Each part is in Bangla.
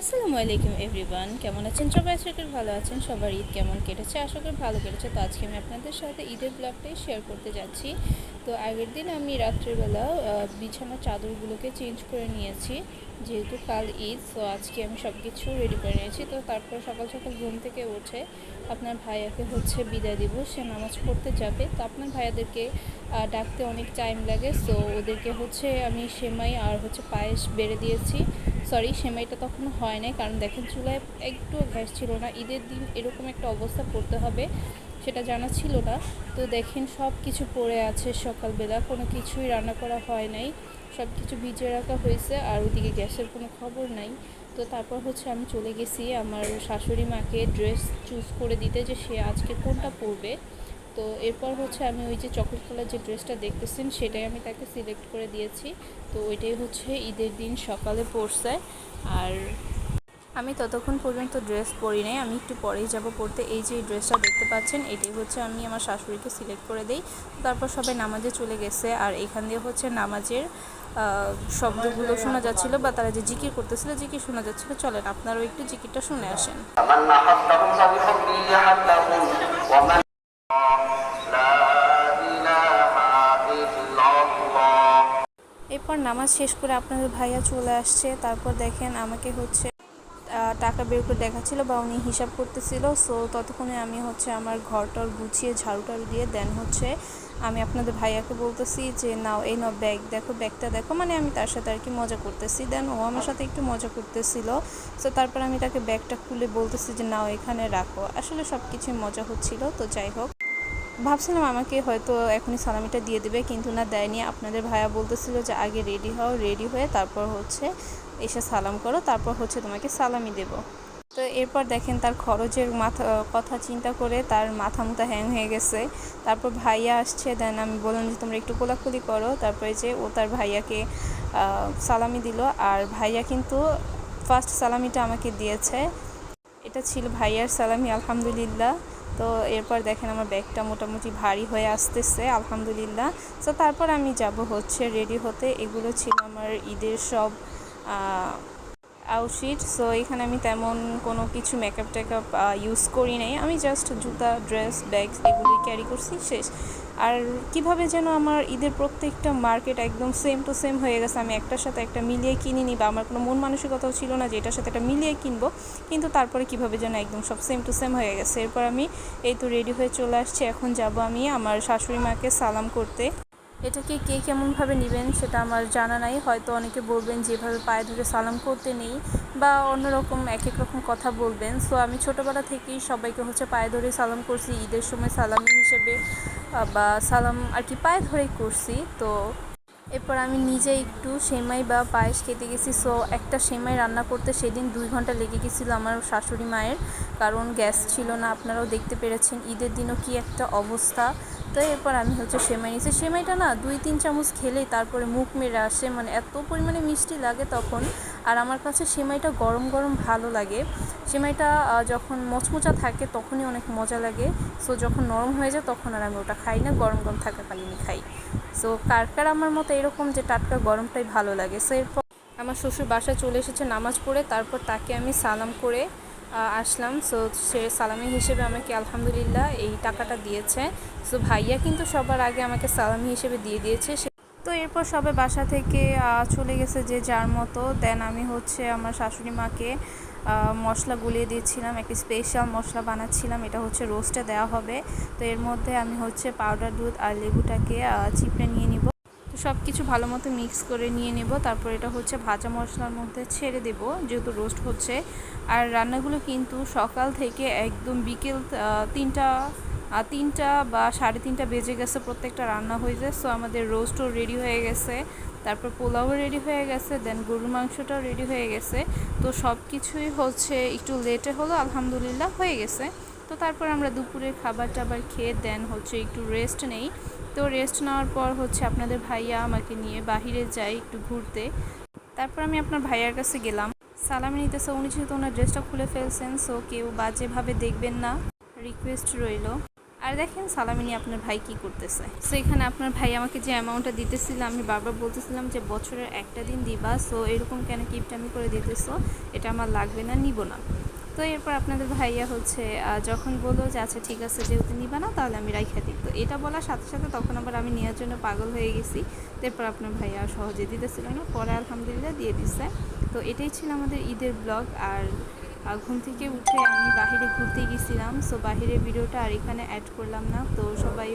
আসসালামু আলাইকুম এভরিওয়ান, কেমন আছেন? সবাই আশা করি ভালো আছেন। সবার ঈদ কেমন কেটেছে? আশা করি ভালো কেটেছে। তো আজকে আমি আপনাদের সাথে ঈদের ব্লগটাই শেয়ার করতে যাচ্ছি। তো আগের দিন আমি রাত্রিবেলা বিছানার চাদরগুলোকে চেঞ্জ করে নিয়েছি। যেহেতু কাল ঈদ, তো আজকে আমি সব কিছু রেডি করে নিয়েছি। তো তারপর সকাল সকাল ঘুম থেকে উঠে আপনার ভাইয়াকে হচ্ছে বিদায় দিব। সে নামাজ পড়তে যাবে। তো আপনার ভাইয়াদেরকে ডাকতে অনেক টাইম লাগে। সো ওদেরকে হচ্ছে আমি সেমাই আর হচ্ছে পায়েস বেড়ে দিয়েছি। সরি সেমাইটা তখন হয় নাই, কারণ দেখেন চুলায় একটু গ্যাস ছিল না। ঈদের দিন এরকম একটা অবস্থা পড়তে হবে, সেটা জানা ছিল না। তো দেখেন সব কিছু পড়ে আছে সকালবেলা, কোনো কিছুই রান্না করা হয় নাই। সব কিছু ভিজিয়ে রাখা হয়েছে, আর ওইদিকে গ্যাসের কোনো খবর নাই। তো তারপর হচ্ছে আমি চলে গেছি, আমার শাশুড়ি মাকে ড্রেস চুজ করে দিতে যে সে আজকে কোনটা পরবে। তো এরপর হচ্ছে আমি ওই যে চকলেট কালার যে ড্রেসটা দেখতেছেন, সেটাই আমি তাকে সিলেক্ট করে দিয়েছি। তো ওইটাই হচ্ছে ঈদের দিন সকালে পরছে। আর আমি ততক্ষণ পর্যন্ত ড্রেস পরি নাই, আমি একটু পরেই যাব পড়তে এই যে ড্রেসটা দেখতে পাচ্ছেন, এটাই হচ্ছে আমি আমার শাশুড়িকে সিলেক্ট করে দিই। তারপর সবাই নামাজে চলে গেছে, আর এখান দিয়ে হচ্ছে নামাজের শব্দগুলো শোনা যাচ্ছিল বা তারা যে জিকির করতেছিল, জিকির শোনা যাচ্ছিল। চলেন, আপনারাও একটু জিকিরটা শুনে আসেন। এরপর নামাজ শেষ করে আপনাদের ভাইয়া চলে আসছে। তারপর দেখেন আমাকে হচ্ছে টাকা বের করে দেখাচ্ছিল বা উনি হিসাব করতেছিল। সো ততক্ষণে আমি হচ্ছে আমার ঘরটর গুছিয়ে ঝাড়ু টাড়ু দিয়ে দেন হচ্ছে আমি আপনাদের ভাইয়াকে বলতেছি যে, নাও, এই নাও ব্যাগ, দেখো, ব্যাগটা দেখো। মানে আমি তার সাথে আর কি মজা করতেছি। দেন ও আমার সাথে একটু মজা করতেছিল। সো তারপর আমি তাকে ব্যাগটা খুলে বলতেছি যে, নাও, এখানে রাখো। আসলে সব কিছুই মজা হচ্ছিল, তো যাই হোক। ভাবছিলাম আমাকে হয়তো এখনই সালামিটা দিয়ে দেবে, কিন্তু না, দেয়নি। আপনাদের ভাইয়া বলতেছিল যে আগে রেডি হও, রেডি হয়ে তারপর হচ্ছে এসে সালাম করো, তারপর হচ্ছে তোমাকে সালামি দেব। তো এরপর দেখেন তার খরচের মাথা, কথা চিন্তা করে তার মাথা মুথা হ্যাং হয়ে গেছে। তারপর ভাইয়া আসছে, দেন আমি বললাম যে তোমরা একটু কোলাকুলি করো। তারপরে যে ও তার ভাইয়াকে সালামি দিল। আর ভাইয়া কিন্তু ফার্স্ট সালামিটা আমাকে দিয়েছে। এটা ছিল ভাইয়ার সালামি, আলহামদুলিল্লাহ। তো এরপর দেখেন আমার ব্যাগটা মোটামুটি ভারী হয়ে আসতেছে, আলহামদুলিল্লাহ। তো তারপর আমি যাব হচ্ছে রেডি হতে। এগুলো ছিল আমার ঈদের সব আউটফিট সো এখানে আমি তেমন কোনো কিছু মেকআপ টেকআপ ইউজ করি নাই। আমি জাস্ট জুতা ড্রেস ব্যাগ এগুলোই ক্যারি করছি, শেষ। আর কীভাবে যেন আমার ঈদের প্রত্যেকটা মার্কেট একদম সেম টু সেম হয়ে গেছে, আমি একটার সাথে একটা মিলিয়ে কিনিনি বা আমার কোনো মন মানসিকতাও ছিল না যে এটার সাথে একটা মিলিয়ে কিনবো, কিন্তু তারপরে কীভাবে যেন একদম সব সেম টু সেম হয়ে গেছে। এরপর আমি এই তো রেডি হয়ে চলে আসছি, এখন যাব আমি আমার শাশুড়ি মাকে সালাম করতে। এটাকে কে কেমনভাবে নেবেন সেটা আমার জানা নাই। হয়তো অনেকে বলবেন যেভাবে পায়ে ধরে সালাম করতে নেই বা অন্যরকম এক এক রকম কথা বলবেন। সো, আমি ছোটোবেলা থেকেই সবাইকে হচ্ছে পায়ে ধরে সালাম করছি, ঈদের সময় সালামি হিসেবে বা সালাম আর কি পায়ে ধরেই করছি। তো এরপর আমি নিজে একটু সেমাই বা পায়েস খেতে গেছি। সো একটা সেমাই রান্না করতে সেদিন দুই ঘণ্টা লেগে গেছিল আমার শাশুড়ি মায়ের, কারণ গ্যাস ছিল না, আপনারাও দেখতে পেরেছেন ঈদের দিনও কি একটা অবস্থা। তো এরপর আমি হচ্ছে সেমাই নিয়েছি। সেমাইটা না দুই, তিন চামচ খেলেই তারপরে মুখ মেরে আসে মানে এত পরিমাণে মিষ্টি লাগে তখন। আর আমার কাছে সেমাইটা গরম গরম ভালো লাগে। সেমাইটা যখন মচমচা থাকে তখনই অনেক মজা লাগে। সো যখন নরম হয়ে যায় তখন আর আমি ওটা খাই না, গরম গরম থাকাকালীনই খাই। সো কার কার আমার মতো এরকম যে টাটকা গরমটাই ভালো লাগে। সো এরপর আমার শ্বশুর বাসা চলে এসেছে নামাজ পড়ে, তারপর তাকে আমি সালাম করে আসলাম। সো সে সালামি হিসেবে আমাকে আলহামদুলিল্লাহ এই টাকাটা দিয়েছে। সো ভাইয়া কিন্তু সবার আগে আমাকে সালামি হিসেবে দিয়ে দিয়েছে। তো এরপর সবে বাসা থেকে চলে গেছে যে যার মতো। দেন আমি হচ্ছে আমার শাশুড়ি মাকে মশলা গুলিয়ে দিয়েছিলাম একটি স্পেশাল মশলা বানাচ্ছিলাম। এটা হচ্ছে রোস্টে দেওয়া হবে। তো এর মধ্যে আমি হচ্ছে পাউডার দুধ আর লেবুটাকে চিপড়ে নিয়ে নিব। তো সব কিছু ভালো মতো মিক্স করে নিয়ে নেব। তারপর এটা হচ্ছে ভাজা মশলার মধ্যে ছেড়ে দেব, যেহেতু রোস্ট হচ্ছে। আর রান্নাগুলো কিন্তু সকাল থেকে একদম বিকেল তিনটা তিনটা বা সাড়ে তিনটা বেজে গেছে, প্রত্যেকটা রান্না হয়ে যায়। সো আমাদের রোস্টও রেডি হয়ে গেছে। তারপর পোলাও রেডি হয়ে গেছে দেন গরুর মাংসটাও রেডি হয়ে গেছে। তো সব কিছুই হচ্ছে একটু লেটে হলো, আলহামদুলিল্লাহ হয়ে গেছে। তো তারপর আমরা দুপুরের খাবার টাবার খেয়ে দেন হচ্ছে একটু রেস্ট নেই। তো রেস্ট নেওয়ার পর হচ্ছে আপনাদের ভাইয়া আমাকে নিয়ে বাহিরে যাই একটু ঘুরতে। তারপর আমি আপনার ভাইয়ার কাছে গেলাম। সালামি নিতেছে উনি যেহেতু ওনার ড্রেসটা খুলে ফেলছেন সো কেউ বাজেভাবে দেখবেন না। রিকোয়েস্ট রইল। আর দেখেন সালামিনী আপনার ভাই কি করতেছে। সো এখানে আপনার ভাই আমাকে যে অ্যামাউন্টটা দিতেছিল, আমি বারবার বলতেছিলাম যে বছরের একটা দিন দিবা সো এরকম কেন কিপটামি করে দিতেছো? এটা আমার লাগবে না, নিব না। তো এরপর আপনাদের ভাইয়া হচ্ছে যখন বলল যে আচ্ছা ঠিক আছে, যেহেতু নিবা না, তাহলে আমি রাইখা দিই। তো এটা বলার সাথে সাথে তখন আবার আমি নেওয়ার জন্য পাগল হয়ে গেছি। তারপর আপনার ভাইয়া সহজে দিতেছিল না, পরে আলহামদুলিল্লাহ দিয়ে দিচ্ছে তো এটাই ছিল আমাদের ঈদের ব্লগ আর আর ঘুম থেকে উঠে আমি বাহিরে ঘুরতে গেছিলাম সো বাহিরের ভিডিওটা আর এখানে অ্যাড করলাম না। তো সবাই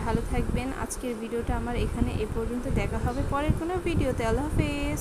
ভালো থাকবেন। আজকের ভিডিওটা আমার এখানে এ পর্যন্ত। দেখা হবে পরের কোনো ভিডিওতে। আল্লাহ হাফেজ।